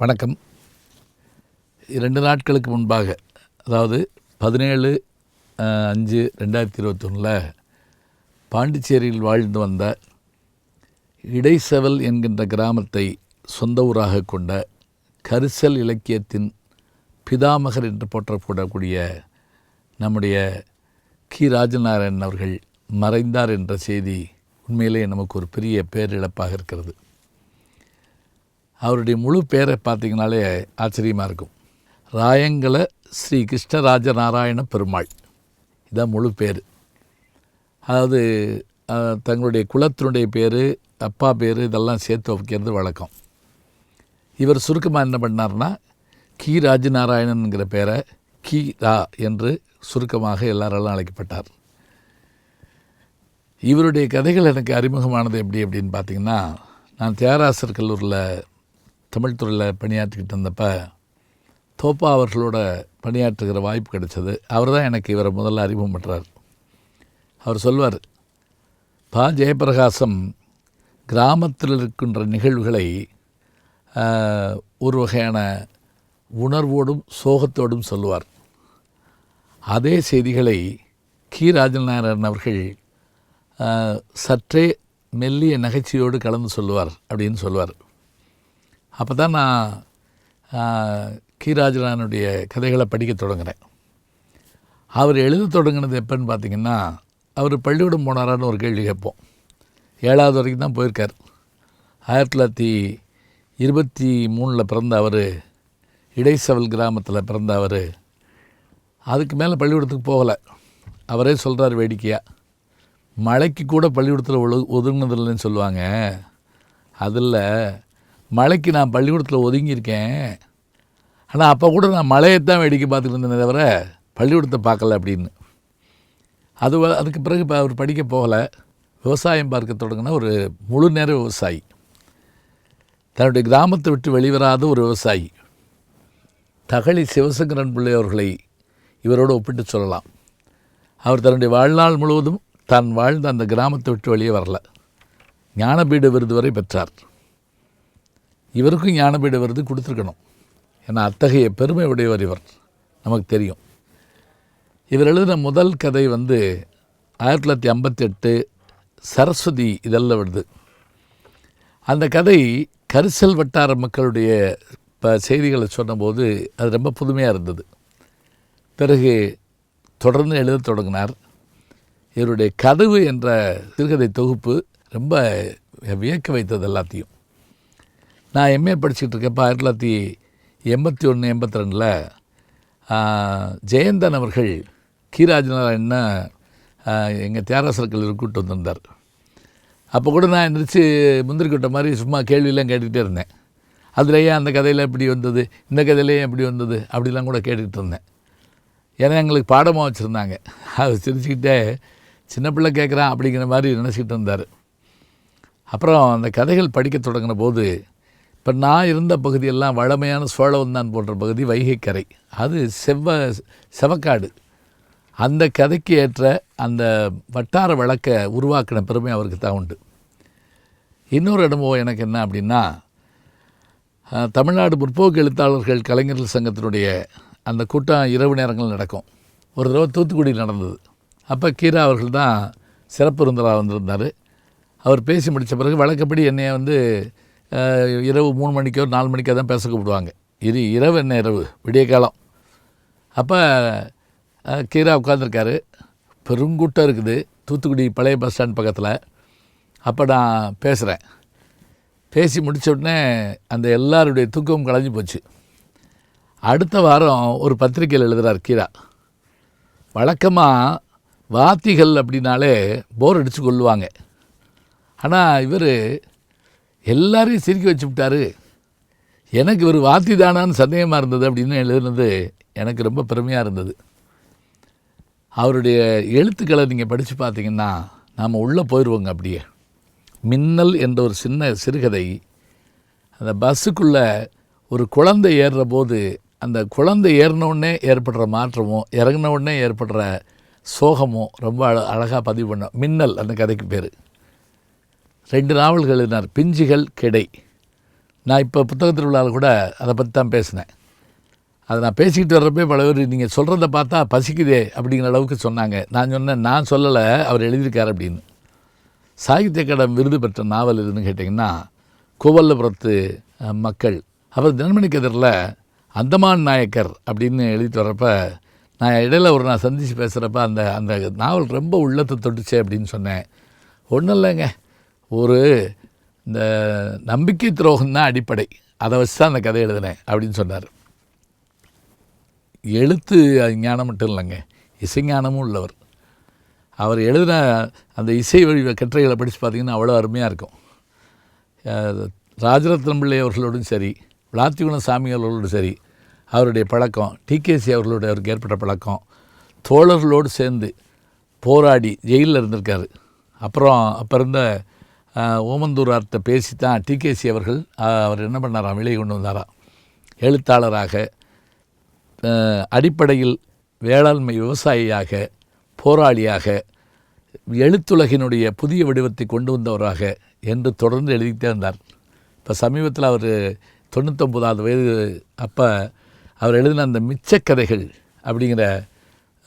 வணக்கம். இரண்டு நாட்களுக்கு முன்பாக அதாவது பதினேழு அஞ்சு ரெண்டாயிரத்தி இருபத்தொன்னில் பாண்டிச்சேரியில் வாழ்ந்து வந்த இடைசெவல் என்கின்ற கிராமத்தை சொந்த ஊராக கொண்ட கரிசல் இலக்கியத்தின் பிதாமகர் என்று போற்றப்படக்கூடிய நம்முடைய கி. ராஜநாராயணன் அவர்கள் மறைந்தார் என்ற செய்தி உண்மையிலே நமக்கு ஒரு பெரிய பேரிழப்பாக இருக்கிறது. அவருடைய முழு பேரை பார்த்தீங்கனாலே ஆச்சரியமாக இருக்கும். ராயங்கல ஸ்ரீ கிருஷ்ணராஜ நாராயண பெருமாள். இதான் முழு பேர். அதாவது தங்களுடைய குலத்தினுடைய பேர் அப்பா பேர் இதெல்லாம் சேர்த்து வைக்கிறது வழக்கம். இவர் சுருக்கமாக என்ன பண்ணார்னா கி. ராஜநாராயணன்கிற பேரை கி. ரா என்று சுருக்கமாக எல்லாராலும் அழைக்கப்பட்டார். இவருடைய கதைகள் எனக்கு அறிமுகமானது எப்படி அப்படின்னு பார்த்தீங்கன்னா நான் தியாகராசர் கல்லூரியில் தமிழ் துறையில் பணியாற்றிக்கிட்டு இருந்தப்ப தோப்பா அவர்களோட பணியாற்றுகிற வாய்ப்பு கிடைச்சது. அவர் தான் எனக்கு இவரை முதல்ல அறிமுகம் பண்ணுறார் அவர் சொல்வார் பா. ஜெயபிரகாசம் கிராமத்தில் இருக்கின்ற நிகழ்வுகளை ஒரு வகையான உணர்வோடும் சோகத்தோடும் சொல்லுவார். அதே செய்திகளை கி. ராஜநாராயணன் அவர்கள் சற்றே மெல்லிய நகைச்சுவையோடு கலந்து சொல்லுவார் அப்படின்னு சொல்லுவார். அப்போ தான் நான் கீராஜரானுடைய கதைகளை படிக்க தொடங்கினேன் அவர் எழுத தொடங்கினது எப்போன்னு பார்த்தீங்கன்னா அவர் பள்ளிக்கூடம் போனாரான்னு ஒரு கேள்வி கேட்போம். ஏழாவது வரைக்கும் தான் போயிருக்கார். ஆயிரத்தி தொள்ளாயிரத்தி இருபத்தி மூணில் பிறந்த அவர் இடைசவல் கிராமத்தில் பிறந்த அவர் அதுக்கு மேலே பள்ளிக்கூடத்துக்கு போகலை. அவரே சொல்கிறார் வேடிக்கையாக மழைக்கு கூட பள்ளிக்கூடத்தில் ஒழு ஒதுங்கினதில்லைன்னு சொல்லுவாங்க. அதில் மழைக்கு நான் பள்ளிக்கூடத்தில் ஒதுங்கியிருக்கேன். ஆனால் அப்போ கூட நான் மழையை தான் வேடிக்கை பார்த்துட்டு இருந்தேனே தவிர பள்ளிக்கூடத்தை பார்க்கல அப்படின்னு. அது அதுக்கு பிறகு இப்போ அவர் படிக்க போகலை. விவசாயம் பார்க்க தொடங்கின ஒரு முழு நேர விவசாயி. தன்னுடைய கிராமத்தை விட்டு வெளிவராத ஒரு விவசாயி. தகழி சிவசங்கரன் பிள்ளை அவர்களை இவரோடு ஒப்பிட்டு சொல்லலாம். அவர் தன்னுடைய வாழ்நாள் முழுவதும் தான் வாழ்ந்த அந்த கிராமத்தை விட்டு வெளியே வரல. ஞானபீட விருது வரை பெற்றார். இவருக்கும் ஞானபீட விருது கொடுத்துருக்கணும். ஏன்னா அத்தகைய பெருமை உடையவர் இவர். நமக்கு தெரியும். இவர் எழுதின முதல் கதை வந்து ஆயிரத்தி தொள்ளாயிரத்தி ஐம்பத்தெட்டு சரஸ்வதி இதழில் வருது. அந்த கதை கரிசல் வட்டார மக்களுடைய ப செய்திகளை சொன்னபோது அது ரொம்ப புதுமையாக இருந்தது. பிறகு தொடர்ந்து எழுதத் தொடங்கினார். இவருடைய கதவு என்ற சிறுகதை தொகுப்பு ரொம்ப வியக்க வைத்தது எல்லாத்தையும். நான் எம்ஏ படிச்சுட்டு இருக்கப்போ ஆயிரத்தி தொள்ளாயிரத்தி எண்பத்தி ஒன்று எண்பத்தி ரெண்டில். ஜெயந்தன் அவர்கள் கீராஜநாராயணனை எங்கள் தியாகராசர் கல்லூரி கூப்பிட்டு வந்திருந்தார். அப்போ கூட நான் எந்திரிச்சு முந்திரி கொட்டை மாதிரி சும்மா கேள்வியெல்லாம் கேட்டுக்கிட்டே இருந்தேன். அதுலேயே அந்த கதையில் எப்படி வந்தது? இந்த கதையிலேயே எப்படி வந்தது? அப்படிலாம் கூட கேட்டுக்கிட்டு இருந்தேன். ஏன்னா எங்களுக்கு பாடமாக வச்சுருந்தாங்க. அது சிரிச்சுக்கிட்டே சின்ன பிள்ளை கேட்குறான் அப்படிங்கிற மாதிரி நினச்சிக்கிட்டு இருந்தார். அப்புறம் அந்த கதைகள் படிக்க தொடங்கின போது இப்போ நான் இருந்த பகுதியெல்லாம் வளமையான சோழவந்தான் போன்ற பகுதி வைகைக்கரை. அது செவ்வ செவக்காடு. அந்த கதைக்கு ஏற்ற அந்த வட்டார வழக்கை உருவாக்கின பெருமை அவருக்கு தான் உண்டு. இன்னொரு அனுபவம் எனக்கு என்ன அப்படின்னா தமிழ்நாடு முற்போக்கு எழுத்தாளர்கள் கலைஞர்கள் சங்கத்தினுடைய அந்த கூட்டம் இரவு நேரங்கள் நடக்கும். ஒரு தடவை தூத்துக்குடியில் நடந்தது. அப்போ கீரா அவர்கள் தான் சிறப்பு விருந்தராக வந்திருந்தார். அவர் பேசி முடித்த பிறகு வழக்கப்படி என்னையை வந்து இரவு மூணு மணிக்கோ நாலு மணிக்கோ தான் பேச கூப்பிடுவாங்க. இது இரவு என்ன இரவு? விடிய காலம். அப்போ கீரா உட்காந்துருக்காரு பெருங்கூட்டம் இருக்குது. தூத்துக்குடி பழைய பஸ் ஸ்டாண்ட் பக்கத்தில். அப்போ நான் பேசுகிறேன் பேசி முடித்த உடனே அந்த எல்லாருடைய தூக்கமும் கலைஞ்சு போச்சு. அடுத்த வாரம் ஒரு பத்திரிக்கையில் எழுதுகிறார் கீரா. வழக்கமாக வாத்திகள் அப்படின்னாலே போர் அடித்து கொள்ளுவாங்க ஆனால் இவர் எல்லாரையும் சிரிக்க வச்சு விட்டாரு. எனக்கு ஒரு வாத்தி தானான்னு சந்தேகமாக இருந்தது அப்படின்னு எழுதுனது எனக்கு ரொம்ப பெருமையாக இருந்தது. அவருடைய எழுத்துக்களை நீங்கள் படித்து பார்த்தீங்கன்னா நாம் உள்ளே போயிடுவோங்க அப்படியே. மின்னல் என்ற ஒரு சின்ன சிறுகதை அந்த பஸ்ஸுக்குள்ளே ஒரு குழந்தை ஏறுற போது அந்த குழந்தை ஏறின ஏற்படுற மாற்றமும் இறங்கின உடனே ஏற்படுற சோகமும் ரொம்ப அழகாக பதிவு பண்ண மின்னல் அந்த கதைக்கு பேர். ரெண்டு நாவல்கள் எழுதினார் பிஞ்சுகள் கிடை. நான் இப்போ புத்தகத்தில் உள்ளால் கூட அதை பற்றி தான் பேசினேன். அதை நான் பேசிக்கிட்டு வர்றப்பே பல பேர் நீங்கள் சொல்கிறத பார்த்தா பசிக்குதே அப்படிங்கிற அளவுக்கு சொன்னாங்க. நான் சொன்னேன் நான் சொல்லலை அவர் எழுதியிருக்கார் அப்படின்னு. சாகித்ய கடம் விருது பெற்ற நாவல் எதுன்னு கேட்டிங்கன்னா கோவல்லபுரத்து மக்கள். அவர் தினமணி கதிரில் அந்தமான் நாயக்கர் அப்படின்னு எழுதிட்டு வர்றப்ப நான் இடையில ஒரு நான் சந்தித்து பேசுகிறப்ப அந்த அந்த நாவல் ரொம்ப உள்ளத்தை தொட்டுச்சே அப்படின்னு சொன்னேன். ஒன்றும் இல்லைங்க. ஒரு இந்த நம்பிக்கை துரோகம் தான் அடிப்படை. அதை வச்சு தான் அந்த கதை எழுதினேன் அப்படின்னு சொன்னார். எழுத்து ஞானம் மட்டும் இல்லைங்க இசைஞானமும் உள்ளவர். அவர் எழுதின அந்த இசை வழி கட்டுரைகளை படித்து பார்த்தீங்கன்னா அவ்வளோ அருமையாக இருக்கும். ராஜரத்னம் பிள்ளை அவர்களோடும் சரி விளாத்திகுண சாமி அவர்களோடும் சரி அவருடைய பழக்கம் டிகேசி அவர்களோட அவருக்கு ஏற்பட்ட பழக்கம் தோழர்களோடு சேர்ந்து போராடி ஜெயிலில் இருந்திருக்காரு. அப்புறம் அப்போ இருந்த ஓமந்தூரார்கிட்ட பேசி தான் டிகேசி அவர்கள் அவர் என்ன பண்ணாராம் வெளியே கொண்டு வந்தாராம் எழுத்தாளராக அடிப்படையில் வேளாண்மை விவசாயியாக போராளியாக எழுத்துலகினுடைய புதிய வடிவத்தை கொண்டு வந்தவராக என்று தொடர்ந்து எழுதிக்கிட்டே இருந்தார். இப்போ சமீபத்தில் அவர் தொண்ணூத்தொம்பதாவது வயது அப்போ அவர் எழுதின அந்த மிச்ச கதைகள் அப்படிங்கிற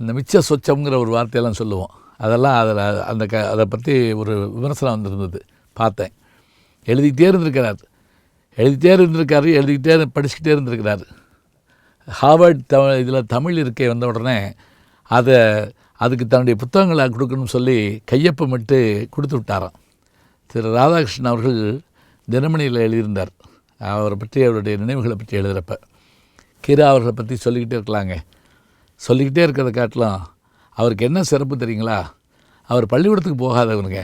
அந்த மிச்ச சொச்சம்ங்கிற ஒரு வார்த்தையெல்லாம் சொல்லுவோம். அதெல்லாம் அதில் அந்த க அதை பற்றி ஒரு விமர்சனம் வந்திருந்தது. பார்த்தேன். எழுதிக்கிட்டே இருந்திருக்கிறார். எழுதிக்கிட்டே இருந்திருக்காரு எழுதிக்கிட்டே படிச்சுக்கிட்டே இருந்திருக்கிறார். ஹார்வர்ட் த இதில் தமிழ் இருக்கே வந்த உடனே அதை அதுக்கு தன்னுடைய புத்தகங்களை கொடுக்கணும்னு சொல்லி கையொப்பமிட்டு கொடுத்து விட்டாராம். திரு ராதாகிருஷ்ணன் அவர்கள் தினமணியில் எழுதியிருந்தார். அவரை பற்றி அவருடைய நினைவுகளை பற்றி எழுதுகிறப்ப கீரா அவர்களை பற்றி சொல்லிக்கிட்டே இருக்கலாங்க. சொல்லிக்கிட்டே இருக்கிறத காட்டிலும் அவருக்கு என்ன சிறப்பு தெரியுங்களா? அவர் பள்ளிக்கூடத்துக்கு போகாதவனுங்க.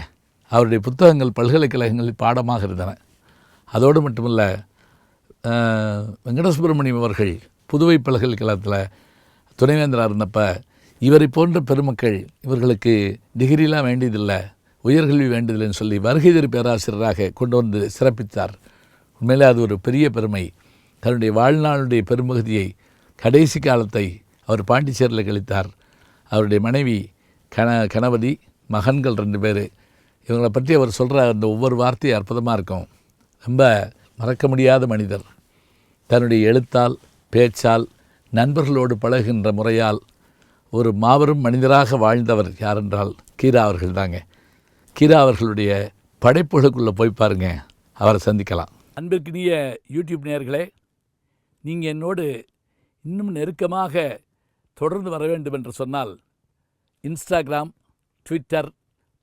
அவருடைய புத்தகங்கள் பல்கலைக்கழகங்களில் பாடமாக இருந்தன. அதோடு மட்டுமல்ல வெங்கடசுப்ரமணியம் அவர்கள் புதுவை பல்கலைக்கழகத்தில் துணைவேந்தராக இருந்தப்ப இவரை போன்ற பெருமக்கள் இவர்களுக்கு டிகிரிலாம் வேண்டியதில்லை உயர்கல்வி வேண்டியதில்லைன்னு சொல்லி வருகைதர் பேராசிரியராக கொண்டு வந்து சிறப்பித்தார். உண்மையிலே அது ஒரு பெரிய பெருமை. தன்னுடைய வாழ்நாளுடைய பெரும்பகுதியை கடைசி காலத்தை அவர் பாண்டிச்சேரியில் கழித்தார். அவருடைய மனைவி கண கணபதி மகன்கள் ரெண்டு பேர். இவங்களை பற்றி அவர் சொல்கிற அந்த ஒவ்வொரு வார்த்தையும் அற்புதமாக இருக்கும். ரொம்ப மறக்க முடியாத மனிதர். தன்னுடைய எழுத்தால் பேச்சால் நண்பர்களோடு பழகுகின்ற முறையால் ஒரு மாபெரும் மனிதராக வாழ்ந்தவர் யாரென்றால் கீரா அவர்கள் தாங்க. கீரா அவர்களுடைய படைப்புகளுக்குள்ளே போய் பாருங்க. அவரை சந்திக்கலாம். அன்பிற்கினிய யூடியூப் நேயர்களே நீங்கள் என்னோடு இன்னும் நெருக்கமாக தொடர்ந்து வர வேண்டும் என்று சொன்னால் இன்ஸ்டாகிராம் ட்விட்டர்